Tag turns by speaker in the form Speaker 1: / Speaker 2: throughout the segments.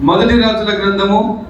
Speaker 1: మొదటి రాజుల గ్రంథము.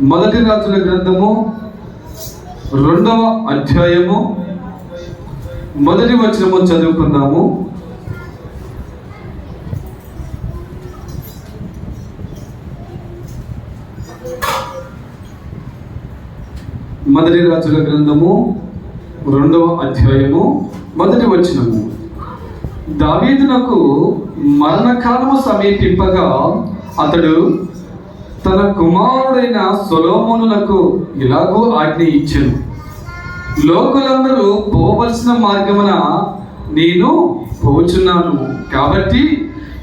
Speaker 1: మొదటి రాజుల గ్రంథము రెండవ అధ్యాయము. మొదటి వచనము చదువుకుందాము. మొదటి రాజుల గ్రంథము రెండవ అధ్యాయము మొదటి వచనము. దావీదునకు మరణకాలము సమీపింపగా అతడు తన కుమారుడైన సొలోమోనులకు ఇలాగూ ఆజ్ఞ ఇచ్చాను. లోకులందరూ పోవలసిన మార్గమున నేను పోచున్నాను. కాబట్టి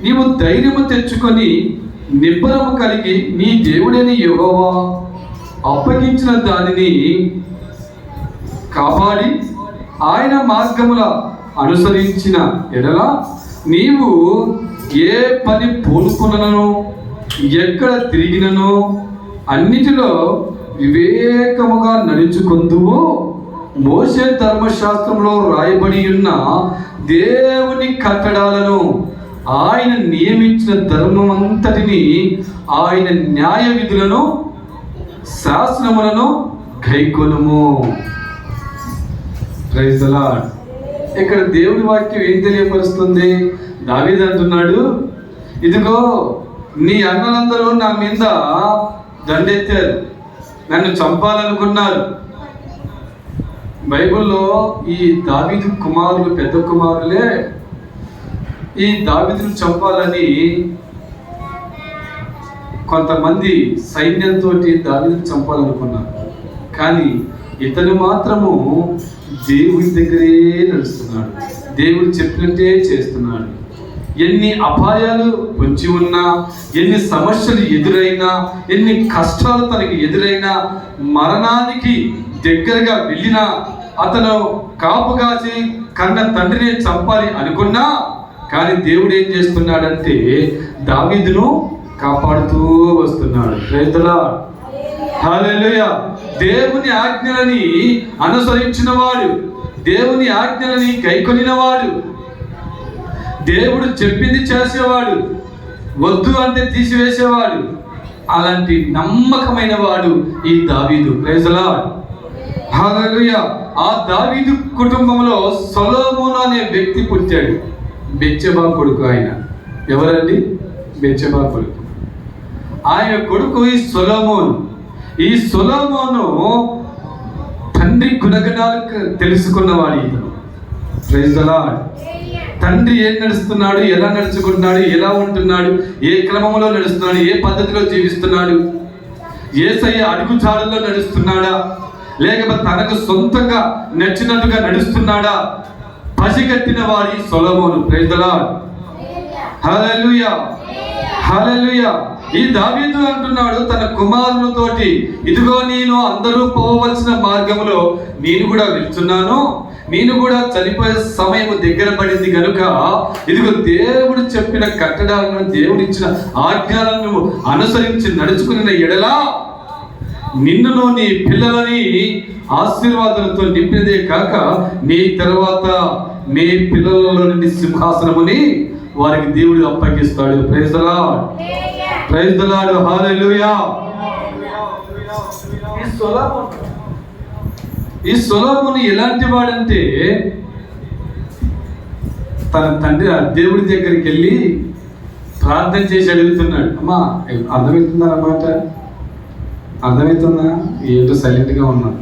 Speaker 1: నీవు ధైర్యము తెచ్చుకొని నిబ్బరము కలిగి నీ దేవుడైన యెహోవా అప్పగించిన దానిని కాపాడి ఆయన మార్గముల అనుసరించిన ఎడల నీవు ఏ పని పూనుకున్నను ఎక్కడ తిరిగినను అన్నిటిలో వివేకముగా నడుచుకుందువో మోసే ధర్మశాస్త్రంలో రాయబడి ఉన్న దేవుని కట్టడాలను ఆయన నియమించిన ధర్మం అంతటిని ఆయన న్యాయ విధులను శాసనములను గైకొనుము ప్రైజ్ ఇక్కడ దేవుడి వాక్యం ఏం తెలియపరుస్తుంది? దావీద్ అంటున్నాడు ఇదిగో నీ అన్నలందరూ నా మీద దండెత్తారు. నన్ను చంపాలనుకున్నారు. బైబిల్లో ఈ దావీదు కుమారులు పెద్ద కుమారులే ఈ దావీదును చంపాలని కొంతమంది సైన్యంతో దావీదును చంపాలనుకున్నారు. కానీ ఇతను మాత్రము దేవుడి దగ్గరే నడుస్తున్నాడు. దేవుడు చెప్పినట్టే చేస్తున్నాడు. ఎన్ని అపాయాలు పొంచి ఉన్నా ఎన్ని సమస్యలు ఎదురైనా ఎన్ని కష్టాలు తనకి ఎదురైనా మరణానికి దగ్గరగా వెళ్ళినా అతను కాపు కాసి కన్న తండ్రిని చంపాలి అనుకున్నా కానీ దేవుడు ఏం చేస్తున్నాడంటే దావీదును కాపాడుతూ వస్తున్నాడు. రైతులా హల్లెలూయా దేవుని ఆజ్ఞలని అనుసరించిన వాడు దేవుని ఆజ్ఞలని కైకొనినవాడు దేవుడు చెప్పింది చేసేవాడు వద్దు అంటే తీసివేసేవాడు అలాంటి నమ్మకమైన వాడు ఈ దావీదు. ప్రైజలా ఆ దావీదు కుటుంబంలో సొలోమోన్ అనే వ్యక్తి పుట్టాడు. బెచ్చబా కొడుకు ఆయన. ఎవరండి? బెచ్చబా కొడుకు. ఆయన కొడుకు ఈ సొలోమోన్. ఈ సొలోమోను తండ్రి గుణగణాలు తెలుసుకున్నవాడు ఇతను ప్రైజ్ తండ్రి ఏం నడుస్తున్నాడు ఎలా నడుచుకుంటున్నాడు ఎలా ఉంటున్నాడు ఏ క్రమంలో నడుస్తున్నాడు ఏ పద్ధతిలో జీవిస్తున్నాడు ఏసయ్య అడుగుచాడుల్లో నడుస్తున్నాడా లేకపోతే తనకు సొంతంగా నచ్చినట్టుగా నడుస్తున్నాడా పసిగట్టిన వారి సొలమోను. ప్రైజలా హలలుయా హలలుయా ఈ దావీదు అంటున్నాడు తన కుమారులతోటి ఇదిగో నేను అందరూ పోవలసిన మార్గంలో నేను కూడా వెళ్తున్నాను. నేను కూడా చనిపోయే సమయం దగ్గర పడింది కనుక ఇదిగో దేవుడు చెప్పిన కట్టడాలను దేవుడు ఇచ్చిన ఆజ్ఞాలను అనుసరించి నడుచుకున్న ఎడలా నిన్నును నీ పిల్లలని ఆశీర్వాదాలతో నింపినదే కాక నీ తర్వాత నీ పిల్లలలో సింహాసనముని వారికి దేవుడు అప్పగిస్తాడు. ప్రేసరా ప్రైజ్ ద లార్డ్ హల్లెలూయా ఈ సొలొమోను ఈ సొలొమోను ఎలాంటి వాడంటే తన తండ్రి ఆ దేవుడి దగ్గరికి వెళ్ళి ప్రార్థన చేసి అడుగుతున్నాడు. అమ్మా అర్థమవుతుందా అన్నమాట అర్థమవుతుందా? ఏంటో సైలెంట్గా ఉన్నాను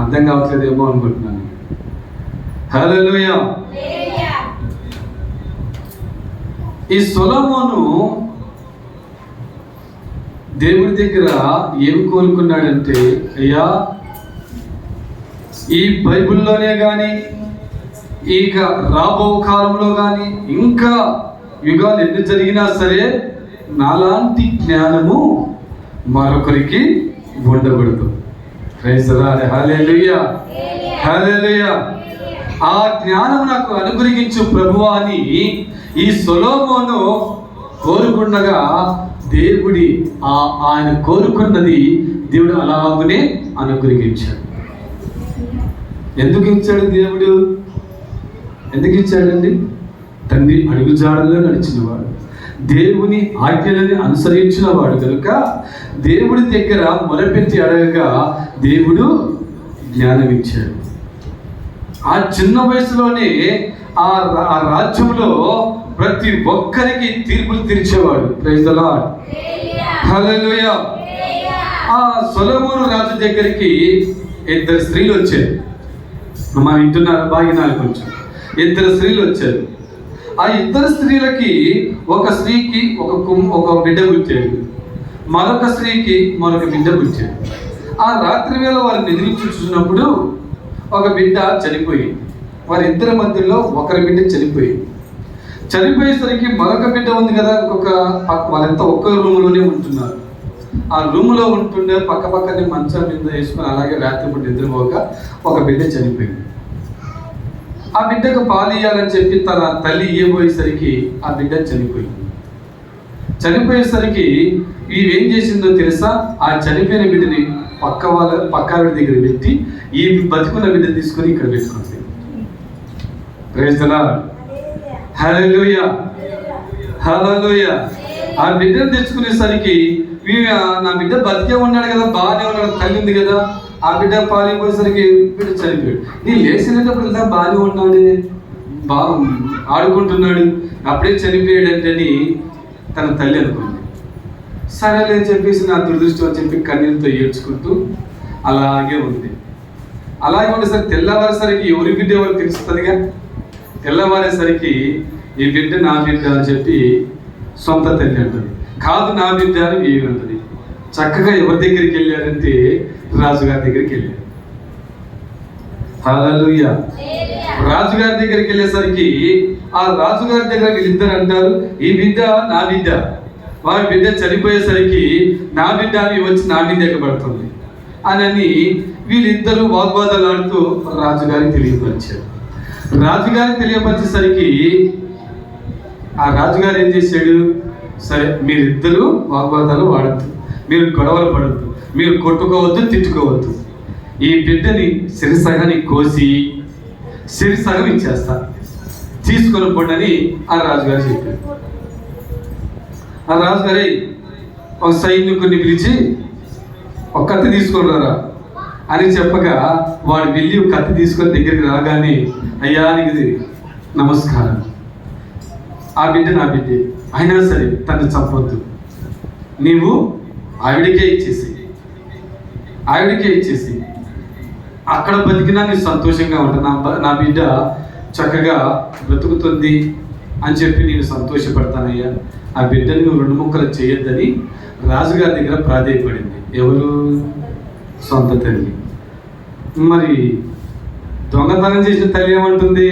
Speaker 1: అర్థం కావట్లేదేమో అనుకుంటున్నాను. హల్లెలూయా ఈ సొలమోను దేవుడి దగ్గర ఏం కోరుకున్నాడంటే అయ్యా ఈ బైబిల్లోనే కానీ ఇక రాబో కాలంలో కానీ ఇంకా యుగాలు ఎన్ని జరిగినా సరే నాలాంటి జ్ఞానము మరొకరికి ఉండకూడదు. ఆ జ్ఞానం నాకు అనుగ్రహించు ప్రభువా అని ఈ సొలోమోను కోరుకుండగా దేవుడి ఆ ఆయన కోరుకున్నది దేవుడు అలాగనే అనుగ్రహించాడు. ఎందుకు ఇచ్చాడు దేవుడు? ఎందుకు ఇచ్చాడండి? తండ్రి అడుగుజాడల్లో నడిచినవాడు. దేవుని ఆజ్ఞలని అనుసరించిన వాడు కనుక దేవుడి దగ్గర మొరపెట్టి అడగగా దేవుడు జ్ఞానం ఇచ్చాడు ఆ చిన్న వయసులోనే ఆ రా- ఆ రాజ్యంలో ప్రతి ఒక్కరికి తీర్పులు తీర్చేవాడు. ప్రైజ్ ద లార్డ్ హల్లెలూయా ఆ సొలమూరు రాజు దగ్గరికి ఇద్దరు స్త్రీలు వచ్చారు. మా వింటున్నారు? బాగినాలు కొంచెం. ఇద్దరు స్త్రీలు వచ్చారు. ఆ ఇద్దరు స్త్రీలకి ఒక స్త్రీకి ఒక కుమ్ ఒక బిడ్డ పుట్టాడు. మరొక స్త్రీకి మరొక బిడ్డ పుట్టాడు. ఆ రాత్రి వేళ వారిని నిద్రించి చూసినప్పుడు ఒక బిడ్డ చనిపోయింది. వారిద్దరి మధ్యలో ఒకరి బిడ్డ చనిపోయింది. చనిపోయేసరికి మరొక బిడ్డ ఉంది కదా ఇంకొక వాళ్ళంతా ఒక్క రూమ్లోనే ఉంటున్నారు. ఆ రూమ్లో ఉంటుండే పక్క పక్కనే మంచం మీద వేసుకొని అలాగే రాత్రిపూట నిద్రపోక ఒక బిడ్డ చనిపోయింది. ఆ బిడ్డకు పాలు ఇయ్యాలని చెప్పి తన తల్లి ఇయ్యబోయేసరికి ఆ బిడ్డ చనిపోయింది. చనిపోయేసరికి ఇవి ఏం చేసిందో తెలుసా? ఆ చనిపోయిన బిడ్డని పక్క వాళ్ళ పక్క ఆవిడ దగ్గర పెట్టి ఈ బతుకున్న బిడ్డ తీసుకొని ఇక్కడ పెట్టుకుంది. ప్రయోజనాలు ద లార్డ్ ఆ బిడ్డను తెచ్చుకునేసరికి నా బిడ్డ బతికే ఉన్నాడు కదా బాగానే ఉన్నాడు తల్లి ఉంది కదా. ఆ బిడ్డ పాలిపోయేసరికి బిడ్డ చనిపోయాడు. నీ లేచినప్పుడు ఇలా బాగానే ఉన్నాడే. బాగా ఆడుకుంటున్నాడు. అప్పుడే చనిపోయాడు అంటేని తన తల్లి అనుకుంది. సరేలే అని చెప్పేసి నా దురదృష్టం అని చెప్పి కన్నీళ్ళతో ఏడ్చుకుంటూ అలాగే ఉంది. అలాగే ఉండేసరికి తెల్లవారేసరికి ఎవరి బిడ్డ ఎవరు తెలుస్తుందిగా? తెల్లవారేసరికి ఈ బిడ్డ నా బిడ్డ అని చెప్పి సొంత తల్లి అంటది. కాదు నా బిడ్డ అని ఏమి చక్కగా ఎవరి దగ్గరికి వెళ్ళారంటే రాజుగారి దగ్గరికి వెళ్ళారు. హల్లెలూయా. రాజుగారి దగ్గరికి వెళ్ళేసరికి ఆ రాజుగారి దగ్గర వీళ్ళిద్దరు అంటారు ఈ బిడ్డ నా బిడ్డ. వారి బిడ్డ చనిపోయేసరికి నా బిడ్డ అని వచ్చి నా బిడ్డ ఎక్కబడుతుంది అని వీళ్ళిద్దరూ వాగ్వాదాలు ఆడుతూ రాజుగారికి తెలియపరిచారు రాజుగారికి తెలియపరిచేసరికి ఆ రాజుగారు ఏం చేశాడు? సరే మీరిద్దరూ వాగ్వాదాలు వాడద్దు. మీరు గొడవలు పడద్దు. మీరు కొట్టుకోవద్దు తిట్టుకోవద్దు. ఈ బిడ్డని సిరిసగని కోసి సిరిసగం ఇచ్చేస్తా. తీసుకొని పోండి ఆ రాజుగారు చెప్పారు. ఆ రాజుగారి ఒక సైనికుడిని పిలిచి ఒక కత్తి తీసుకొని అని చెప్పగా వాడు వెళ్ళి కత్తి తీసుకొని దగ్గరికి రాగానే అయ్యా నీకు నమస్కారం. ఆ బిడ్డ నా బిడ్డ. అయినా సరే తను చంపొద్దు. నీవు ఆవిడకే ఇచ్చేసి ఆవిడకే ఇచ్చేసి అక్కడ బతికినా నేను సంతోషంగా ఉంటాను నా బ- నా బిడ్డ చక్కగా బ్రతుకుతుంది అని చెప్పి నేను సంతోషపడతానయ్యా. ఆ బిడ్డని నువ్వు రెండు ముక్కలు చేయొద్దని రాజుగారి దగ్గర ప్రాధేయపడింది. ఎవరు? సొంత తల్లి. మరి దొంగతనం చేసిన తల్లి ఏమంటుంది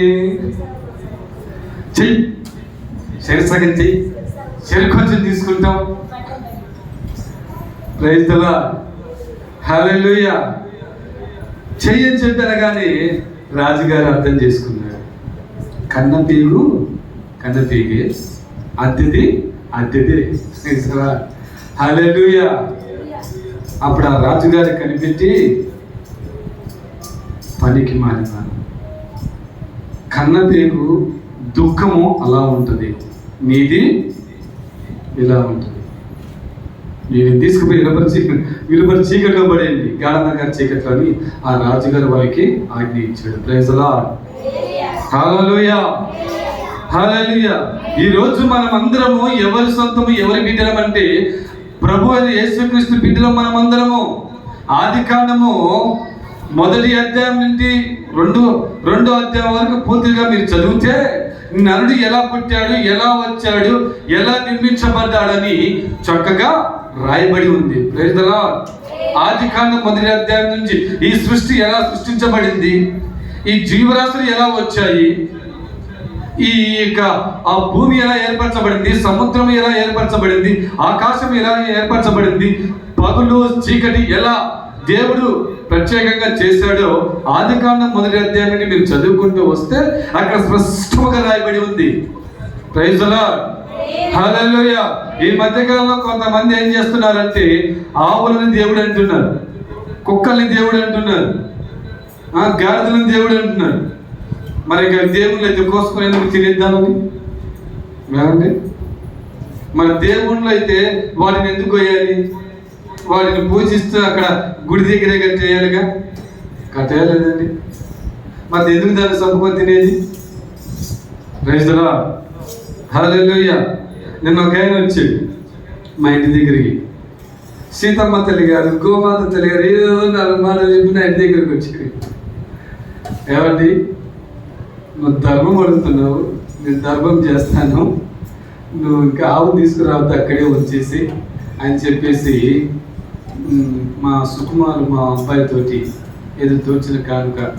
Speaker 1: చెయ్యి. శరీర సగం చెయ్యి. శరి కొంచెం తీసుకుంటాం. రైతులా హల్లెలూయా. చెయ్యి అని చెప్పారు కానీ రాజుగారు అర్థం చేసుకున్నాడు కన్న పీగు కన్న తీగే అద్దెది అద్దెది. హల్లెలూయా. అప్పుడు ఆ రాజుగారు కనిపెట్టి పనికి మారినాను కన్న దుఃఖము అలా ఉంటుంది. నీది ఇలా ఉంటుంది. నేను తీసుకుపోయి విలుపరి చీకటి విలుపరి చీకట్లో పడేయండి. గాఢనగర్ చీకట్లో అని ఆ రాజుగారు వారికి ఆజ్ఞ ఇచ్చాడు. ప్రైజలా హల్లెలూయా హల్లెలూయా ఈ రోజు మనం అందరము ఎవరి సొంతము ఎవరి బిడ్డలం అంటే ప్రభు అది యేసుక్రీస్తు బిడ్డలం మనం అందరము ఆది కాండము మొదటి అధ్యాయం నుండి రెండు రెండో అధ్యాయం వరకు పూర్తిగా మీరు చదివితే నరుడు ఎలా పుట్టాడు ఎలా వచ్చాడు ఎలా నిర్మించబడ్డాడని చక్కగా రాయబడి ఉంది. Praise ఆది కాండం మొదటి అధ్యాయం నుంచి ఈ సృష్టి ఎలా సృష్టించబడింది? ఈ జీవరాశులు ఎలా వచ్చాయి? ఈ యొక్క ఆ భూమి ఎలా ఏర్పరచబడింది? సముద్రం ఎలా ఏర్పరచబడింది? ఆకాశం ఎలా ఏర్పరచబడింది? పగులు చీకటి ఎలా? దేవుడు ప్రత్యేకంగా చేశాడో ఆది కాండం మొదటి అధ్యాయాన్ని మీరు చదువుకుంటూ వస్తే అక్కడ స్పష్టముగా రాయబడి ఉంది. ప్రైజ్ హల్లెలూయ ఈ మధ్యకాలంలో కొంతమంది ఏం చేస్తున్నారంటే ఆవులని దేవుడు అంటున్నారు కుక్కల్ని దేవుడు అంటున్నారు గాడిదలను దేవుడు అంటున్నారు. మరి ఇక దేవుళ్ళు అయితే కోసుకుని ఎందుకు తినేద్దామని మరి మన దేవుళ్ళు అయితే వాటిని ఎందుకు వేయాలి వాటిని పూజిస్తూ అక్కడ గుడి దగ్గరే చేయాలిగా? కట్టేయలేదండి. మరి ఎందుకు దాన్ని చంపుకొని తినేది? రైతులా హల్లెలూయా నిన్న ఒక ఆయన వచ్చాడు మా ఇంటి దగ్గరికి. సీతమ్మ తల్లి గారు గోమాత తల్లి గారు ఏదో నాలుగు మాటలు చెప్పి నా ఇంటి దగ్గరికి వచ్చాడు ఏమండి? నువ్వు ధర్మం అడుగుతున్నావు నేను ధర్మం చేస్తాను. నువ్వు ఇంకా ఆవు తీసుకురావద్దు అక్కడే వచ్చేసి అని చెప్పేసి మా సుకుమారు మా అబ్బాయితోటి ఏదో తోచిన కానుక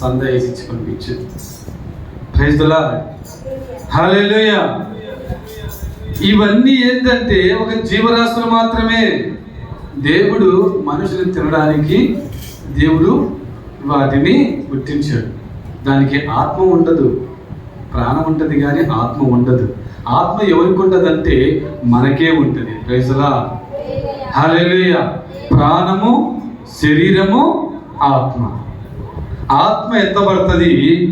Speaker 1: సంద వేసి ఇచ్చి పంపించు ప్రైజ్లా హల్లెలూయా ఇవన్నీ ఏంటంటే ఒక జీవరాశులు మాత్రమే. దేవుడు మనుషులు తినడానికి దేవుడు వాటిని గుర్తించాడు. దానికి ఆత్మ ఉండదు. ప్రాణం ఉంటుంది కానీ ఆత్మ ఉండదు. ఆత్మ ఎవరికి ఉండదంటే మనకే ఉంటుంది. ప్రైజ్లా హల్లెలూయా. ప్రాణము శరీరము ఆత్మ. ఆత్మ ఎత్తబడుతుంది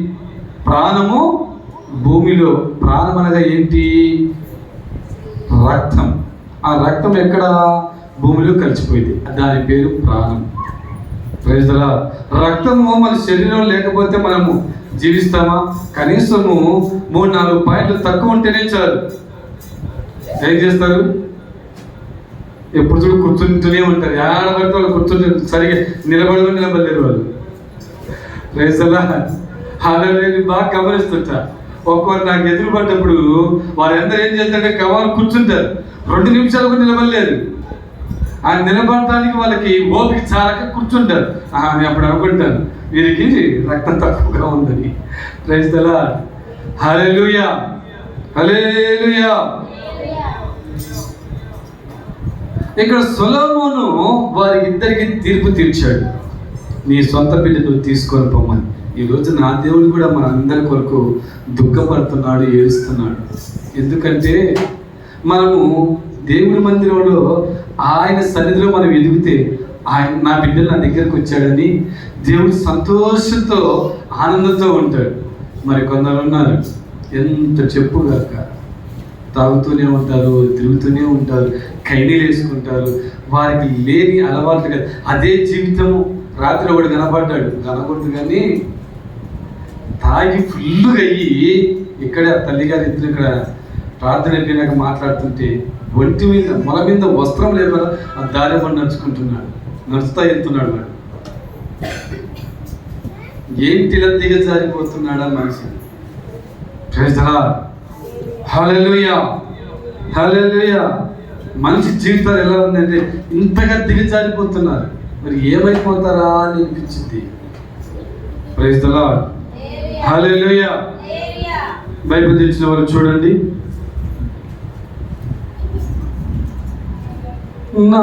Speaker 1: ప్రాణము భూమిలో. ప్రాణం అనగా ఏంటి? రక్తం. ఆ రక్తం ఎక్కడ? భూమిలో కలిసిపోయింది. దాని పేరు ప్రాణం. ప్రజల రక్తము మన శరీరం లేకపోతే మనము జీవిస్తామా? కనీసము మూడు నాలుగు పాయింట్లు తక్కువ ఉంటేనే చాలు. ఏం చేస్తారు? ఎప్పుడు చూడు కూర్చుంటూనే ఉంటారు. ఆడబడితే వాళ్ళు కూర్చుంటే సరిగా నిలబడదు నిలబడలేరు వాళ్ళు. రైసల్లా అలాగే బాగా గమనిస్తుంటా. ఒక్కొక్కరు నాకు ఎదురు పడ్డప్పుడు వారందరూ ఏం చేస్తారంటే కవాలు కూర్చుంటారు. రెండు నిమిషాలు కూడా నిలబడలేరు. ఆ నిలబడటానికి వాళ్ళకి ఓపిక చాలక కూర్చుంటారు. నేను అప్పుడు అనుకుంటాను వీరికి రక్తం తక్కువగా ఉందని. రైతులా హలే లూయా ఇక్కడ సొలొమోను వారి ఇద్దరికి తీర్పు తీర్చాడు. నీ సొంత బిడ్డ నువ్వు తీసుకొని పొమ్మని. ఈ రోజు నా దేవుడు కూడా మన అందరి కొరకు దుఃఖపడుతున్నాడు ఏడుస్తున్నాడు. ఎందుకంటే మనము దేవుడి మందిరంలో ఆయన సన్నిధిలో మనం ఎదిగితే ఆయన నా బిడ్డలు నా దగ్గరకు వచ్చాడని దేవుడు సంతోషంతో ఆనందంతో ఉంటాడు. మరి కొందరు ఉన్నారు ఎంత చెప్పుగాక తాగుతూనే ఉంటారు తిరుగుతూనే ఉంటారు. కైనీలు వేసుకుంటారు. వారికి లేని అలవాట్లు కదా. అదే జీవితము. రాత్రి ఒకటి కనపడ్డాడు. కనకూడదు కానీ తాగి ఫుల్గా అయ్యి ఇక్కడ తల్లిగారి ఇద్దరు ఇక్కడ ప్రార్థన అయిపోయినాక మాట్లాడుతుంటే ఒంటి మీద మొల మీద వస్త్రం లేకుండా ఆ దారి పడి నడుచుకుంటున్నాడు. నడుస్తా వెళ్తున్నాడు వాడు. ఏంటి ఇలా దిగజారిపోతున్నాడా మనిషి? ప్రజలా హల్లెలూయా హల్లెలూయా మనిషి జీవితాలు ఎలా ఉందంటే ఇంతగా దిగజారిపోతున్నారు మరి ఏమైపోతారా అని అనిపించింది. ప్రైజ్ బైబిల్ తెచ్చిన వారు చూడండి. నా